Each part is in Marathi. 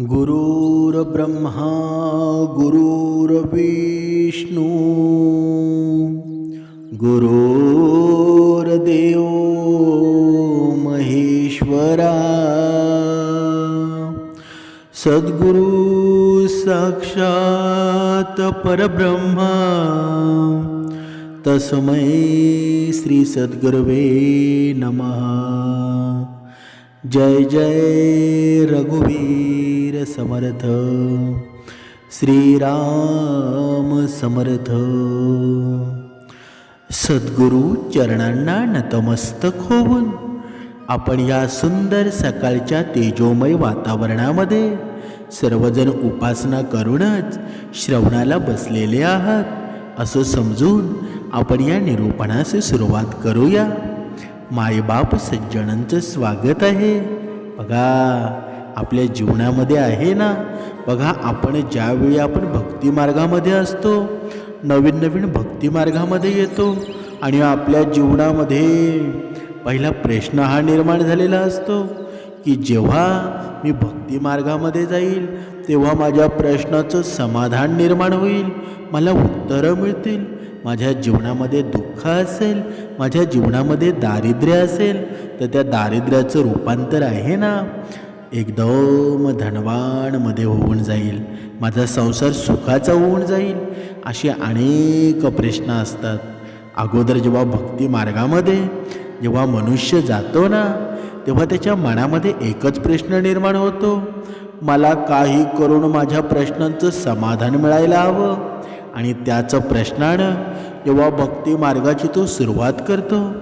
गुरुर्ब्रह्मा गुरुर्विष्णू गुरुर्देव महेश्वरा सद्गुरु साक्षात परब्रह्मा तस्मै श्री सद्गुरवे नमः। जय जय रघुवीर। समर्थ श्रीराम समर्थ. सद्गुरु चरणांना नतमस्तक होऊन आपण या सुंदर सकाळच्या तेजोमय वातावरणामध्ये सर्वजण उपासना करूनच श्रवणाला बसलेले आहात असं समजून आपण या निरूपणास सुरुवात करूया. मायबाप सज्जनांचं स्वागत आहे. बघा आपल्या जीवनामध्ये आहे ना? बघा आपण ज्यावेळी आपण भक्तिमार्गामध्ये असतो नवीन नवीन भक्तिमार्गामध्ये येतो आणि आपल्या जीवनामध्ये पहिला प्रश्न हा निर्माण झालेला असतो की जेव्हा मी भक्तिमार्गामध्ये जाईल तेव्हा माझ्या प्रश्नाचं समाधान निर्माण होईल मला उत्तरं मिळतील माझ्या जीवनामध्ये दुःख असेल माझ्या जीवनामध्ये दारिद्र्य असेल तर त्या दारिद्र्याचं रूपांतर आहे ना? एकदम धनवानमध्ये होऊन जाईल. माझा संसार सुखाचा होऊन जाईल. असे अनेक प्रश्न असतात. अगोदर जेव्हा भक्ती मार्गामध्ये जेव्हा मनुष्य जातो ना तेव्हा त्याच्या मनामध्ये एकच प्रश्न निर्माण होतो. मला काही करून माझ्या प्रश्नांचं समाधान मिळायला हवं. आणि त्याचं प्रश्नानं जेव्हा भक्ती मार्गाची तो सुरुवात करतो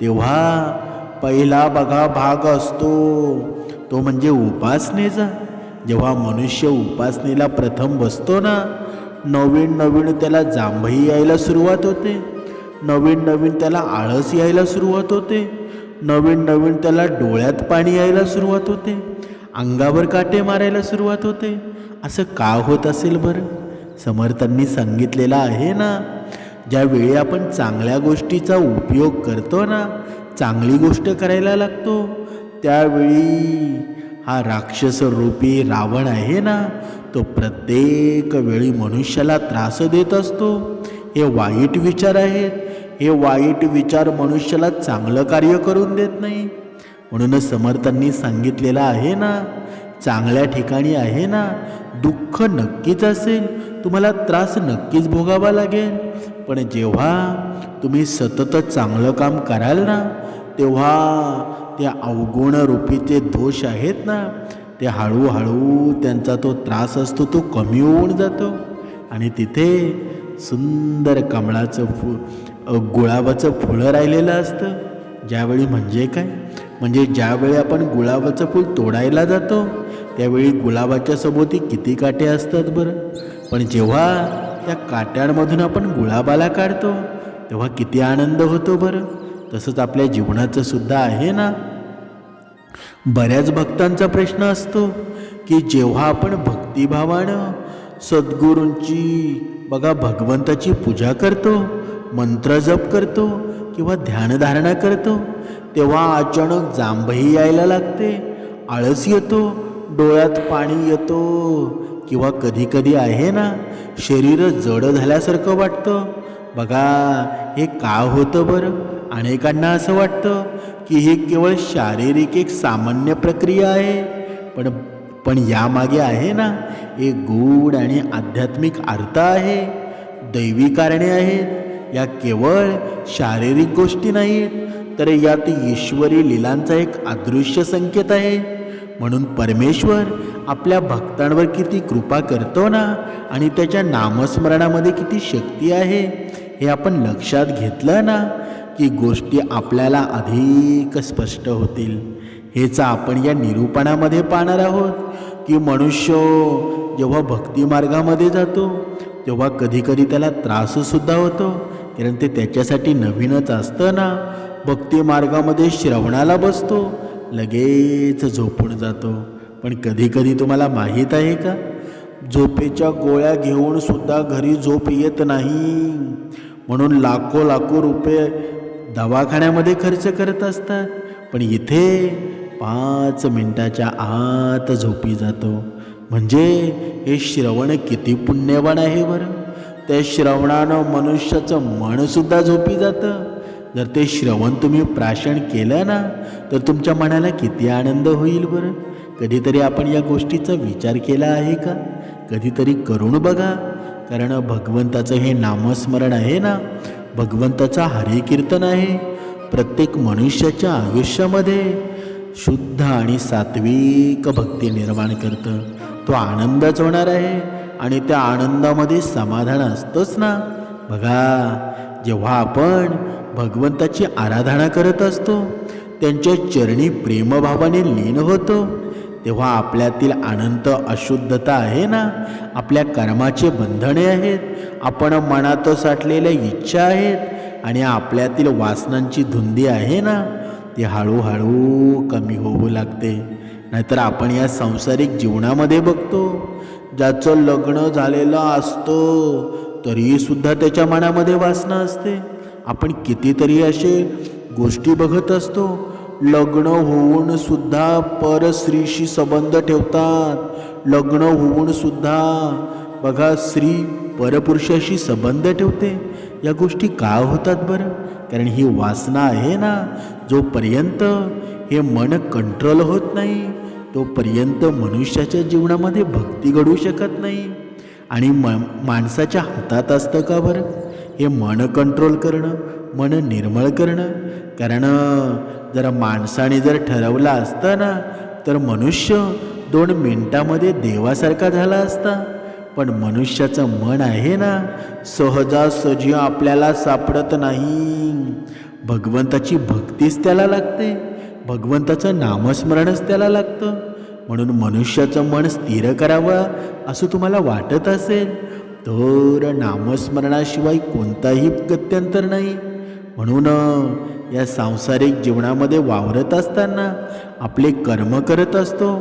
तेव्हा पहिला बघा भाग असतो. तो म्हणजे उपासनेचा. जेव्हा मनुष्य उपासनेला प्रथम बसतो ना नवीन नवीन त्याला जांभई यायला सुरुवात होते. नवीन नवीन त्याला आळस यायला सुरुवात होते. नवीन नवीन त्याला डोळ्यात पाणी यायला सुरुवात होते. अंगावर काटे मारायला सुरुवात होते. असं का होत असेल बरं? समर्थांनी सांगितलेलं आहे ना ज्यावेळी आपण चांगल्या गोष्टीचा उपयोग करतो ना चांगली गोष्ट करायला लागतो. त्यावेळी हा राक्षस रूपी रावण आहे ना तो प्रत्येक वेळी मनुष्याला त्रास देत असतो. हे वाईट विचार आहेत. हे वाईट विचार मनुष्याला चांगलं कार्य करून देत नाही. म्हणूनच समर्थांनी सांगितलेलं आहे ना चांगल्या ठिकाणी आहे ना दुःख नक्कीच असेल. तुम्हाला त्रास नक्कीच भोगावा लागेल. पण जेव्हा तुम्ही सतत चांगलं काम कराल ना तेव्हा त्या अवगुण रूपीचे दोष आहेत ना ते हळूहळू त्यांचा तो त्रास असतो तो कमी होऊन जातो. आणि तिथे सुंदर कमळाचं फू गुळाबाचं फुलं राहिलेलं असतं. ज्यावेळी म्हणजे काय? म्हणजे ज्यावेळी आपण गुलाबाचं फूल तोडायला जातो त्यावेळी गुलाबाच्या सभोवती किती काटे असतात बरं? पण जेव्हा त्या काट्यांमधून आपण गुलाबाला काढतो तेव्हा किती आनंद होतो बरं? तसंच आपल्या जीवनाचं सुद्धा आहे ना? बऱ्याच भक्तांचा प्रश्न असतो की जेव्हा आपण भक्तिभावानं सद्गुरूंची बघा भगवंताची पूजा करतो मंत्र जप करतो किंवा ध्यानधारणा करतो तेव्हा अचानक जांभही यायला लागते आळस येतो डोळ्यात पाणी येतो किंवा कधीकधी आहे ना शरीर जड झाल्यासारखं वाटतं बघा हे का होतं बरं? अनेकांना असं वाटतं की हे केवळ शारीरिक एक सामान्य प्रक्रिया आहे. पण पण यामागे आहे ना एक गूढ आणि आध्यात्मिक अर्थ आहे. दैवी कारणे आहेत. या केवळ शारीरिक गोष्टी नाहीत तर यात ईश्वरी लिलांचा एक अदृश्य संकेत आहे. म्हणून परमेश्वर आपल्या भक्तांवर किती कृपा करतो ना आणि त्याच्या नामस्मरणामध्ये किती शक्ती आहे. हे आपण लक्षात घेतलं ना की गोष्टी आपल्याला अधिक स्पष्ट होतील. हेच आपण या निरूपणामध्ये पाहणार आहोत की मनुष्य जेव्हा भक्ती मार्गामध्ये जातो तेव्हा कधीकधी त्याला त्राससुद्धा होतो. कारण ते त्याच्यासाठी नवीनच असतं ना. भक्ती मार्गामध्ये श्रवणाला बसतो लगेच झोपून जातो. पण कधीकधी तुम्हाला माहीत आहे का? झोपेच्या गोळ्या घेऊन सुद्धा घरी झोप येत नाही. म्हणून लाखो लाखो रुपये दवाखान्यामध्ये खर्च करत असतात. पण इथे पाच मिनटाच्या आत झोपी जातो. म्हणजे हे श्रवण किती पुण्यवान आहे बरं. त्या श्रवणानं मनुष्याचं मनसुद्धा झोपी जातं. जर ते श्रवण तुम्ही प्राशन केलं ना तर तुमच्या मनाला किती आनंद होईल बरं. कधीतरी आपण या गोष्टीचा विचार केला आहे का? कधीतरी करून बघा. कारण भगवंताचं हे नामस्मरण आहे ना? भगवंताचा हरिकीर्तन आहे प्रत्येक मनुष्याच्या आयुष्यामध्ये. शुद्ध आणि सात्विक भक्ती निर्माण करतं. तो आनंदच होणार आहे आणि त्या आनंदामध्ये समाधान असतंच ना? बघा जेव्हा आपण भगवंताची आराधना करत असतो त्यांच्या चरणी प्रेमभावाने लीन होतो. तेव्हा आपल्यातील अनंत अशुद्धता आहे ना? आपल्या कर्माचे बंधने आहेत. आपण मनात साठलेल्या इच्छा आहेत. आणि आपल्यातील वासनांची धुंदी आहे ना? ती हळूहळू कमी होऊ लागते. नाहीतर आपण या सांसारिक जीवनामध्ये बघतो. ज्याचं लग्न झालेलं असतं तरीसुद्धा त्याच्या मनामध्ये वासना असते. आपण कितीतरी असे गोष्टी बघत असतो. लग्न होऊन सुद्धा परस्त्रीशी संबंध ठेवतात. लग्न होऊन सुद्धा बघा स्त्री परपुरुषाशी संबंध ठेवते. या गोष्टी का होतात बरं? कारण ही वासना आहे ना जोपर्यंत हे मन कंट्रोल होत नाही तोपर्यंत मनुष्याच्या जीवनामध्ये भक्ती घडू शकत नाही. आणि म माणसाच्या हातात असतं का बरं? हे मन कंट्रोल करणं मन निर्मळ करणं. कारण जर माणसाने जर ठरवलं असतं ना तर मनुष्य दोन मिनटामध्ये देवासारखा झाला असता. पण मनुष्याचं मन आहे ना सहजासहजी आपल्याला सापडत नाही. भगवंताची भक्तीच त्याला लागते. भगवंताचं नामस्मरणच त्याला लागतं. म्हणून मनुष्याचं मन स्थिर करावं असं तुम्हाला वाटत असेल तर नामस्मरणाशिवाय कोणताही गत्यंतर नाही. म्हणून या सांसारिक जीवनामध्ये वावरत असताना आपले कर्म करत असतो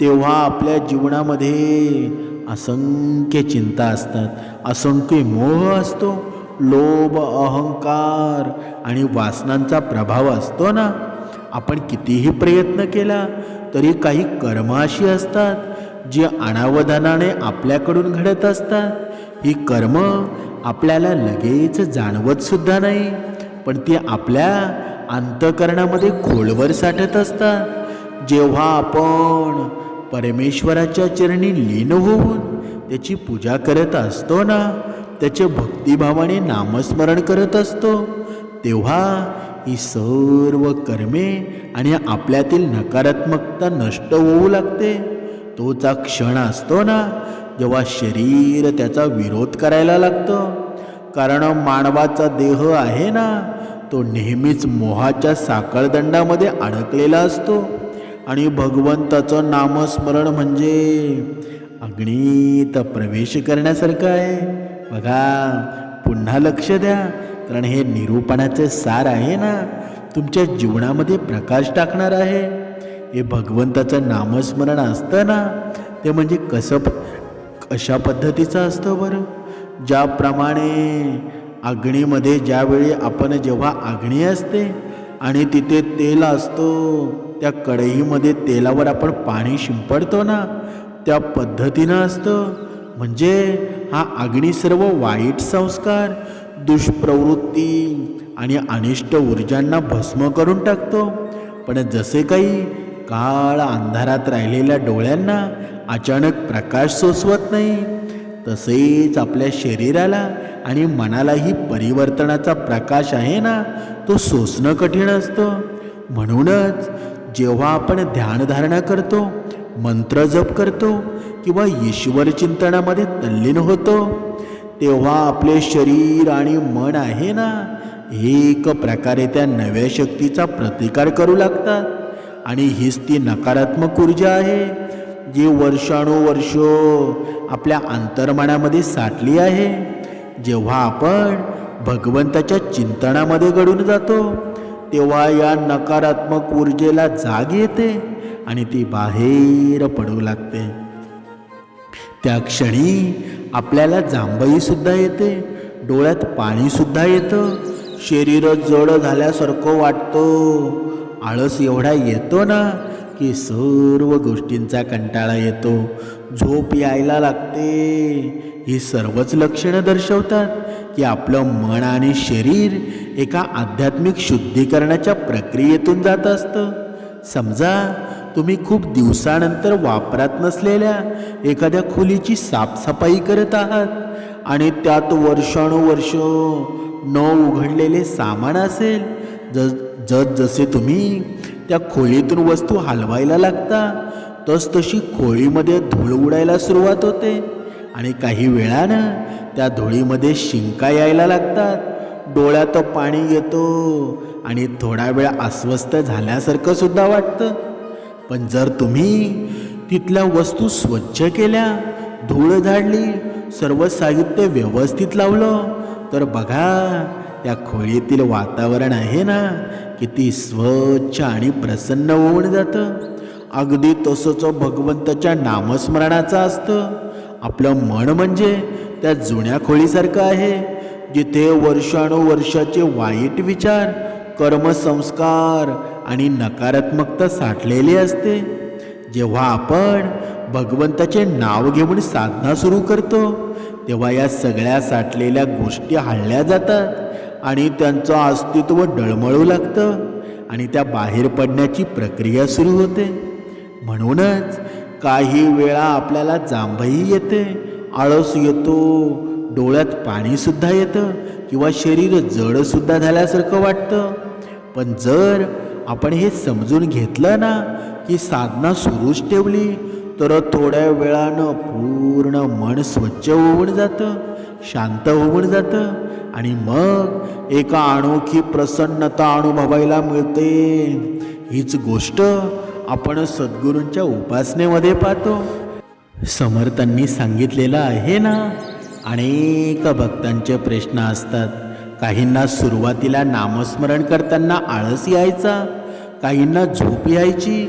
तेव्हा आपल्या जीवनामध्ये असंख्य चिंता असतात असंख्य मोह असतो लोभ अहंकार आणि वासनांचा प्रभाव असतो ना? आपण कितीही प्रयत्न केला तरी काही कर्म अशी असतात जी अनावधानाने आपल्याकडून घडत असतात. ही कर्म आपल्याला लगेच जाणवत सुद्धा नाही. पण ती आपल्या अंतकरणामध्ये खोलवर साठत असतात. जेव्हा आपण परमेश्वराच्या चरणी लीन होऊन त्याची पूजा करत असतो ना त्याचे भक्तिभावाने नामस्मरण करत असतो तेव्हा ही सर्व कर्मे आणि आपल्यातील नकारात्मकता नष्ट होऊ लागते. तोचा क्षण असतो ना जेव्हा शरीर त्याचा विरोध करायला लागतं. कारण मानवाचा देह आहे ना तो नेहमीच मोहाच्या साखळदंडामध्ये अडकलेला असतो. आणि भगवंताचं नामस्मरण म्हणजे अग्नीत प्रवेश करण्यासारखं आहे. बघा पुन्हा लक्ष द्या. कारण हे निरूपणाचे सार आहे ना. तुमच्या जीवनामध्ये प्रकाश टाकणार आहे. हे भगवंताचं नामस्मरण असतं ना ते म्हणजे कसं प कशा पद्धतीचं असतं बरं? ज्याप्रमाणे अग्नीमध्ये ज्यावेळी आपण जेव्हा अग्नी असते आणि तिथे तेल असतो त्या कढईमध्ये तेलावर आपण पाणी शिंपडतो ना त्या पद्धतीनं असतं. म्हणजे हा अग्नी सर्व वाईट संस्कार दुष्प्रवृत्ती आणि अनिष्ट ऊर्जांना भस्म करून टाकतो. पण जसे काही काळ अंधारात राहिलेल्या डोळ्यांना अचानक प्रकाश सोसवत नाही तसेच आपल्या शरीराला आणि मनालाही परिवर्तनाचा प्रकाश आहे ना तो सोसणं कठीण असतं. म्हणूनच जेव्हा आपण ध्यानधारणा करतो मंत्र जप करतो किंवा ईश्वर चिंतनामध्ये तल्लीन होतो तेव्हा आपले शरीर आणि मन आहे ना एक प्रकारे त्या नव्या शक्तीचा प्रतिकार करू लागतात. आणि हीच ती नकारात्मक ऊर्जा आहे जी वर्षानुवर्ष आपल्या अंतर्मनामध्ये साठली आहे. जेव्हा आपण भगवंताच्या चिंतनामध्ये घडून जातो तेव्हा या नकारात्मक ऊर्जेला जाग येते आणि ती बाहेर पडू लागते. त्या क्षणी आपल्याला जांभईसुद्धा येते डोळ्यात पाणीसुद्धा येतं शरीर जड झाल्यासारखं वाटतो. आळस एवढा येतो ना की सर्व गोष्टींचा कंटाळा येतो. झोप यायला लागते. ही सर्वच लक्षणं दर्शवतात की आपलं मन आणि शरीर एका आध्यात्मिक शुद्धीकरणाच्या प्रक्रियेतून जात असतं. समजा तुम्ही खूप दिवसानंतर वापरात नसलेल्या एखाद्या खोलीची साफसफाई करत आहात आणि त्यात वर्षानुवर्ष न उघडलेले सामान असेल जस जस जसे तुम्ही त्या खोलीतून वस्तू हलवायला लागता तस तशी खोळीमध्ये धूळ उडायला सुरुवात होते. आणि काही वेळानं त्या धुळीमध्ये शिंका यायला लागतात. डोळ्यात पाणी येतो आणि थोडा वेळ अस्वस्थ झाल्यासारखं सुद्धा वाटतं. पण जर तुम्ही तिथल्या वस्तू स्वच्छ केल्या धूळ झाडली सर्व साहित्य व्यवस्थित लावलं तर बघा त्या खोळीतील वातावरण आहे ना किती स्वच्छ आणि प्रसन्न होऊन जातं. अगदी तसंच भगवंताच्या नामस्मरणाचं असतं. आपलं मन म्हणजे त्या जुन्या खोळीसारखं आहे जिथे वर्षानुवर्षाचे वाईट विचार कर्मसंस्कार आणि नकारात्मकता साठलेली असते. जेव्हा आपण भगवंताचे नाव घेऊन साधना सुरू करतो तेव्हा या सगळ्या साठलेल्या गोष्टी हाळल्या जातात आणि त्यांचं अस्तित्व डळमळू लागतं आणि त्या बाहेर पडण्याची प्रक्रिया सुरू होते. म्हणूनच काही वेळा आपल्याला जांभही येते आळस येतो डोळ्यात पाणीसुद्धा येतं किंवा शरीर जडसुद्धा झाल्यासारखं वाटतं. पण जर आपण हे समजून घेतलं ना की साधना सुरूच ठेवली तर थोड्या वेळानं पूर्ण मन स्वच्छ होऊन जातं शांत होऊन जातं आणि मग एका अनोखी प्रसन्नता अनुभवायला मिळते. हीच गोष्ट आपण सद्गुरूंच्या उपासनेमध्ये पाहतो. समर्थांनी सांगितलेलं आहे ना? अनेक भक्तांचे प्रश्न असतात. काहींना सुरुवातीला नामस्मरण करताना आळस यायचा काहींना झोप यायची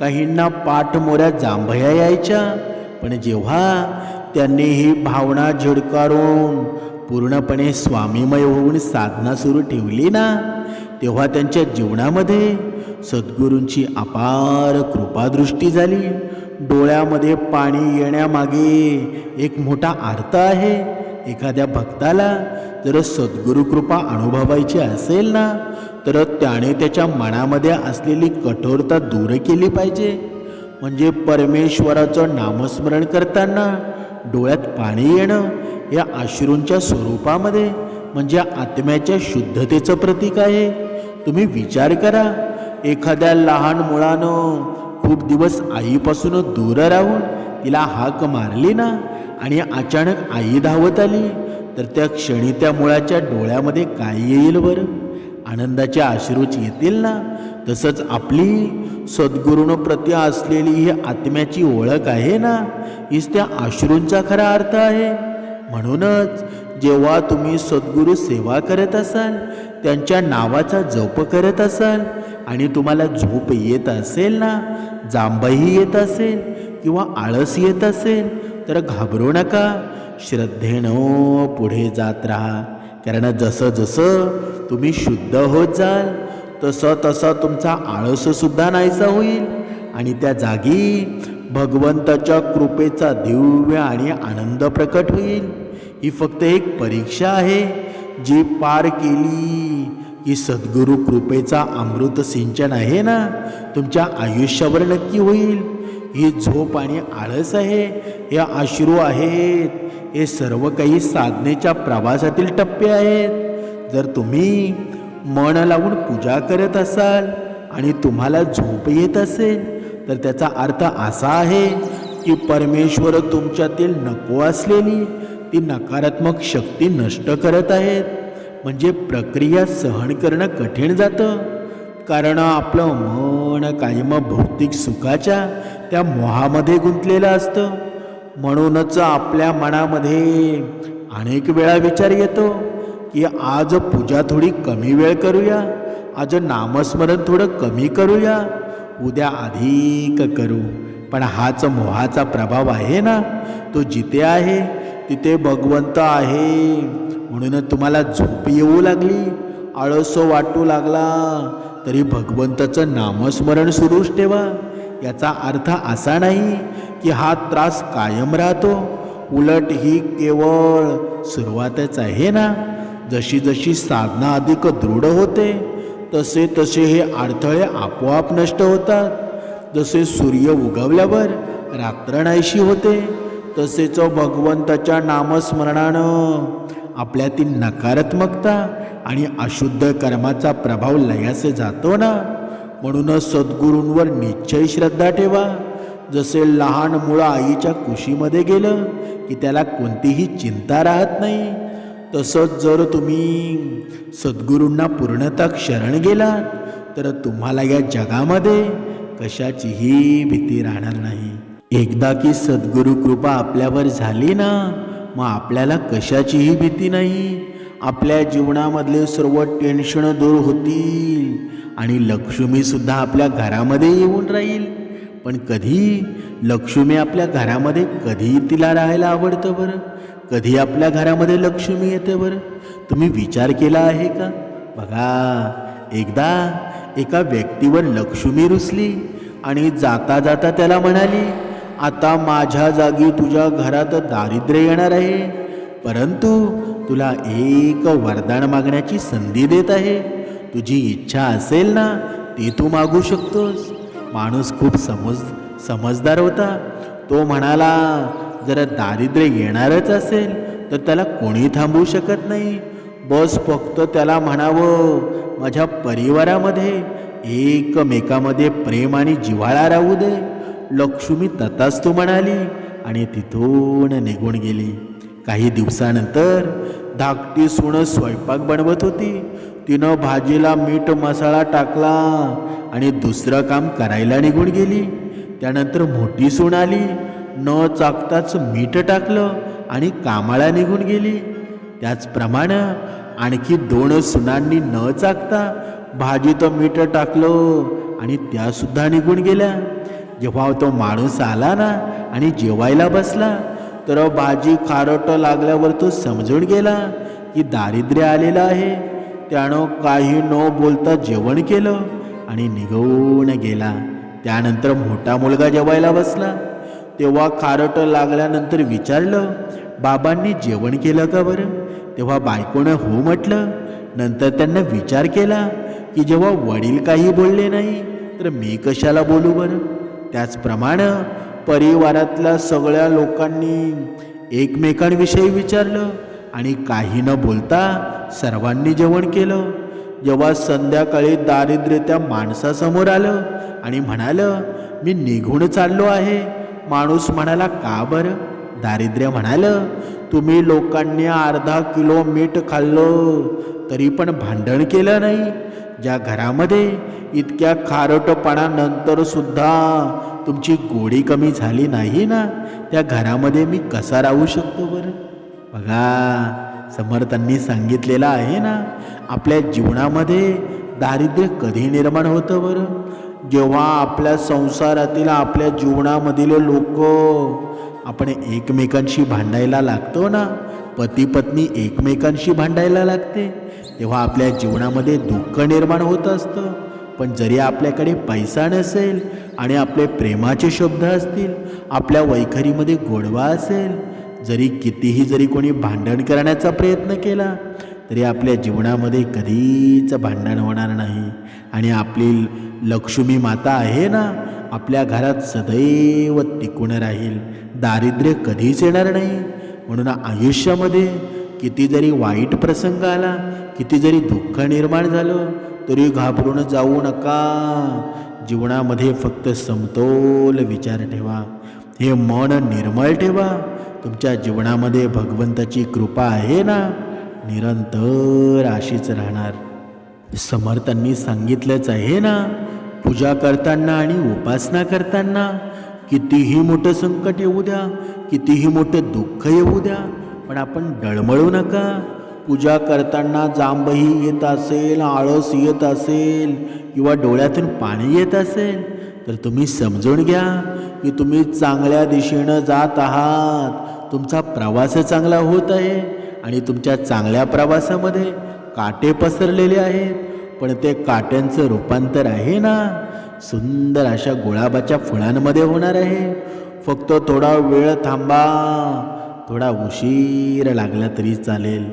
काहींना पाठमोऱ्या जांभया यायच्या. पण जेव्हा त्यांनी ही भावना झिडकारून पूर्णपणे स्वामीमय होऊन साधना सुरू ठेवली ना तेव्हा त्यांच्या जीवनामध्ये सद्गुरूंची अपार कृपादृष्टी झाली. डोळ्यामध्ये पाणी येण्यामागे एक मोठा अर्थ आहे. एखाद्या भक्ताला जर सद्गुरू कृपा अनुभवायची असेल ना तर त्याने त्याच्या मनामध्ये असलेली कठोरता दूर केली पाहिजे. म्हणजे परमेश्वराचं नामस्मरण करताना डोळ्यात पाणी येणं या अश्रूंच्या स्वरूपामध्ये म्हणजे आत्म्याच्या शुद्धतेचं प्रतीक आहे. तुम्ही विचार करा एखाद्या लहान मुलानं खूप दिवस आईपासून दूर राहून तिला हाक मारली ना आणि अचानक आई धावत आली तर त्या क्षणी त्या मुळाच्या डोळ्यामध्ये काय येईल बरं? आनंदाचे आश्रूच येतील ना? तसंच आपली सद्गुरुनं प्रति असलेली ही आत्म्याची ओळख आहे ना? हीच त्या अश्रूंचा खरा अर्थ आहे. म्हणूनच जेव्हा तुम्ही सद्गुरू सेवा करत असाल त्यांच्या नावाचा जप करत असाल आणि तुम्हाला झोप येत असेल ना जांभही येत असेल किंवा आळस येत असेल तर घाबरू नका. श्रद्धेनं पुढे जात राहा. कारण जसं जसं तुम्ही शुद्ध होत जाल तसं तसं तुमचा आळससुद्धा नाहीसा होईल. आणि त्या जागी भगवंताच्या कृपेचा दिव्य आणि आनंद प्रकट होईल. ही फक्त एक परीक्षा आहे. जी पार केली की सद्गुरू कृपेचा अमृत सिंचन आहे ना? तुमच्या आयुष्यावर नक्की होईल. ही झोप आणि आळस आहे हे अश्रू आहेत हे सर्व काही साधनेच्या प्रवासातील टप्पे आहेत. जर तुम्ही मन लावून पूजा करत असाल आणि तुम्हाला झोप येत असेल तर त्याचा अर्थ असा आहे की परमेश्वर तुमच्यातील नको असलेली ती नकारात्मक शक्ती नष्ट करत आहेत. म्हणजे प्रक्रिया सहन करणं कठीण जातं. कारण आपलं मन कायम भौतिक सुखाच्या त्या मोहामध्ये गुंतलेलं असतं. म्हणूनच आपल्या मनामध्ये अनेक वेळा विचार येतो की आज पूजा थोडी कमी वेळ करूया आज नामस्मरण थोडं कमी करूया उद्या अधिक करू. पण हाच मोहाचा प्रभाव आहे ना? तो जिथे आहे तिथे भगवंत आहे. म्हणून तुम्हाला झोप येऊ लागली. आळसो वाटू लागला. तरी भगवंताचं नामस्मरण सुरूच ठेवा. याचा अर्थ असा नाही की हा त्रास कायम राहतो. उलट ही केवळ सुरुवातच आहे ना? जशी जशी साधना अधिक दृढ होते तसे तसे हे अडथळे आपोआप नष्ट होतात. जसे सूर्य उगवल्यावर रात्र नाहीशी होते तसेच भगवंताच्या नामस्मरणानं आपल्यातील नकारात्मकता आणि अशुद्ध कर्माचा प्रभाव लयासे जातो ना? म्हणूनच सद्गुरूंवर निश्चय श्रद्धा ठेवा. जसे लहान मुळं आईच्या कुशीमध्ये गेलं की त्याला कोणतीही चिंता राहत नाही. तसंच जर तुम्ही सद्गुरूंना पूर्णतः शरण गेलात तर तुम्हाला या जगामध्ये कशाचीही भीती राहणार नाही. एकदा की सद्गुरू कृपा आपल्यावर झाली ना मग आपल्याला कशाचीही भीती नाही. आपल्या जीवनामधले सर्व टेन्शन दूर होतील. आणि लक्ष्मीसुद्धा आपल्या घरामध्ये येऊन राहील. पण कधी? लक्ष्मी आपल्या घरामध्ये कधी तिला राहायला आवडतं बरं? कधी आपल्या घरामध्ये लक्ष्मी येते बरं? तुम्ही विचार केला आहे का? बघा एकदा एका व्यक्तीवर लक्ष्मी रुसली आणि जाता जाता त्याला म्हणाली आता माझ्या जागी तुझ्या घरात दारिद्र्य येणार आहे. परंतु तुला एक वरदान मागण्याची संधी देत आहे. तुझी इच्छा असेल ना ती तू मागू शकतोस. माणूस खूप समज समजदार होता. तो म्हणाला जर दारिद्र्य येणारच असेल तर त्याला कोणी थांबवू शकत नाही. बस फक्त त्याला म्हणावं माझ्या परिवारामध्ये एकमेकामध्ये प्रेम आणि जिव्हाळा राहू दे. लक्ष्मी तथास्तू म्हणाली आणि तिथून निघून गेली. काही दिवसानंतर धाकटी सुणं स्वयंपाक बनवत होती. तिनं भाजीला मीठ मसाला टाकला आणि दुसरं काम करायला निघून गेली. त्यानंतर मोठी सून आली न चाकताच मीठ टाकलं आणि कामाला निघून गेली. त्याचप्रमाणे आणखी दोन सुनांनी न चाकता भाजीत मीठ टाकलं आणि त्यासुद्धा निघून गेल्या. जेव्हा तो माणूस आला ना आणि जेवायला बसला तर भाजी खारट लागल्यावर तो समजून गेला की दारिद्र्य आलेलं आहे. त्यानं काही न बोलता जेवण केलं आणि निघून गेला. त्यानंतर मोठा मुलगा जेवायला बसला. तेव्हा खारट लागल्यानंतर विचारलं बाबांनी जेवण केलं का बरं? तेव्हा बायकोनं हो म्हटलं. नंतर त्यांना विचार केला की जेव्हा वडील काही बोलले नाही तर मी कशाला बोलू बरं? त्याचप्रमाणे परिवारातल्या सगळ्या लोकांनी एकमेकांविषयी विचारलं आणि काही न बोलता सर्वांनी जेवण केलं. जेव्हा संध्याकाळी दारिद्र्य त्या माणसासमोर आलं आणि म्हणालं मी निघून चाललो आहे. माणूस म्हणाला का बरं? दारिद्र्य म्हणालं तुम्ही लोकांनी अर्धा किलो मीठ खाल्लं तरी पण भांडण केलं नाही. ज्या घरामध्ये इतक्या खारटपणानंतर सुद्धा तुमची गोडी कमी झाली नाही ना त्या घरामध्ये मी कसा राहू शकतो बरं? बघा समर्थांनी सांगितलेलं आहे ना आपल्या जीवनामध्ये दारिद्र्य कधी निर्माण होतं बरं? जेव्हा आपल्या संसारातील आपल्या जीवनामधील लोक आपण एकमेकांशी भांडायला लागतो ना पती पत्नी एकमेकांशी भांडायला लागते तेव्हा आपल्या जीवनामध्ये दुःख निर्माण होत असतं. पण जरी आपल्याकडे पैसा नसेल आणि आपले प्रेमाचे शब्द असतील आपल्या वैखरीमध्ये गोडवा असेल जरी कितीही जरी कोणी भांडण करण्याचा प्रयत्न केला तरी आपल्या जीवनामध्ये कधीच भांडण होणार नाही. आणि आपली लक्ष्मी माता आहे ना आपल्या घरात सदैव टिकून राहील. दारिद्र्य कधीच येणार नाही. म्हणून आयुष्यामध्ये किती जरी वाईट प्रसंग आला किती जरी दुःख निर्माण झालं तरी घाबरून जाऊ नका. जीवनामध्ये फक्त समतोल विचार ठेवा. हे मन निर्मळ ठेवा. तुमच्या जीवनामध्ये भगवंताची कृपा आहे ना? निरंतर अशीच राहणार. समर्थांनी सांगितलंच आहे ना? पूजा करताना आणि उपासना करताना कितीही मोठं संकट येऊ द्या कितीही मोठं दुःख येऊ द्या पण आपण डळमळू नका. पूजा करताना जांबही येत असेल आळस येत असेल किंवा डोळ्यातून पाणी येत असेल तर तुम्ही समजून घ्या की तुम्ही चांगल्या दिशेनं जात आहात. तुमचा प्रवास चांगला होत आहे आणि तुमच्या चांगल्या प्रवासामध्ये काटे पसरलेले आहेत. पण ते काट्यांचं रूपांतर आहे ना? सुंदर अशा गुलाबाच्या फुलांमध्ये होणार आहे. फक्त थोडा वेळ थांबा. थोडा उशीर लागला तरी चालेल.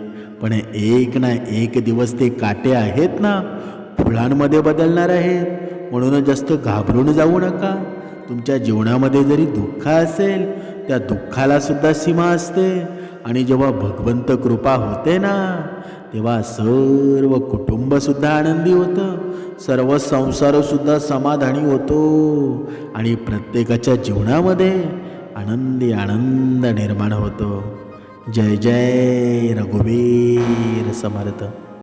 पण एक ना एक दिवस ते काटे आहेत ना फुलांमध्ये बदलणार आहेत. म्हणून जास्त घाबरून जाऊ नका. तुमच्या जीवनामध्ये जरी दुःख असेल त्या दुःखाला सुद्धा सीमा असते. आणि जेव्हा भगवंत कृपा होते ना तेव्हा सर्व कुटुंबसुद्धा आनंदी होतं. सर्व संसारसुद्धा समाधानी होतो. आणि प्रत्येकाच्या जीवनामध्ये आनंदी आनंद निर्माण होतो. जय जय रघुवीर समर्थ.